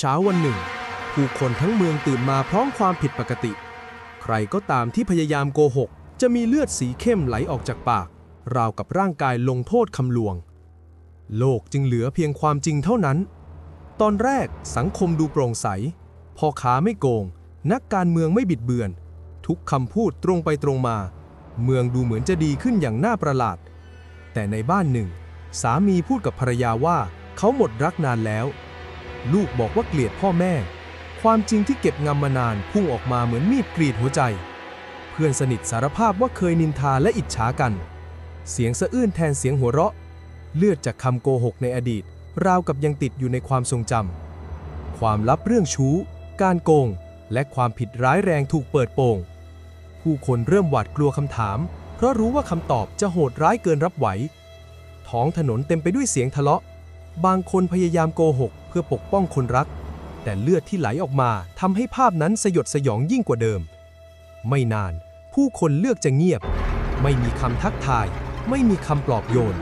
เช้าวันหนึ่ง ผู้คนทั้งเมืองตื่นมาพร้อมความผิดปกติ ใครก็ตามที่พยายามโกหก จะมีเลือดสีเข้มไหลออกจากปาก ราวกับร่างกายลงโทษคำลวง โลกจึงเหลือเพียงความจริงเท่านั้น ตอนแรกสังคมดูโปร่งใส พ่อค้าไม่โกง นักการเมืองไม่บิดเบือน ทุกคำพูดตรงไปตรงมา เมืองดูเหมือนจะดีขึ้นอย่างน่าประหลาด แต่ในบ้านหนึ่ง สามีพูดกับภรรยาว่าเขาหมดรักนานแล้ว ลูกบอกว่าเกลียดพ่อแม่ ความจริงที่เก็บงำมานานพุ่งออกมาเหมือนมีดกรีดหัวใจ เพื่อนสนิทสารภาพว่าเคยนินทาและอิจฉากัน เสียงสะอื้นแทนเสียงหัวเราะ เลือดจากคำโกหกในอดีต ราวกับยังติดอยู่ในความทรงจำความลับเรื่องชู้ การโกง และความผิดร้ายแรงถูกเปิดโปงผู้คนเริ่มหวาดกลัวคำถาม เพราะรู้ว่าคำตอบจะโหดร้ายเกินรับไหว ท้องถนนเต็มไปด้วยเสียงทะเลาะ บางคนพยายามโกหก เพื่อปกป้องคนรัก แต่เลือดที่ไหลออกมาทำให้ภาพนั้นสยดสยองยิ่งกว่าเดิม ไม่นาน ผู้คนเลือกจะเงียบ ไม่มีคำทักทาย ไม่มีคำปลอบโยน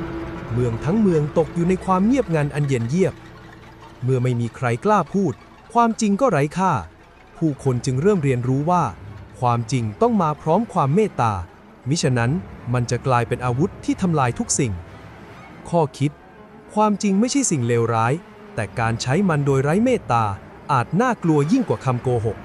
เมืองทั้งเมืองตกอยู่ในความเงียบงันอันเย็นเยียบ เมื่อไม่มีใครกล้าพูด ความจริงก็ไร้ค่า ผู้คนจึงเริ่มเรียนรู้ว่า ความจริงต้องมาพร้อมความเมตตามิฉะนั้นมันจะกลายเป็นอาวุธที่ทำลายทุกสิ่ง ข้อคิด ความจริงไม่ใช่สิ่งเลวร้าย แต่การใช้มันโดยไร้เมตตาอาจน่ากลัวยิ่งกว่าคำโกหก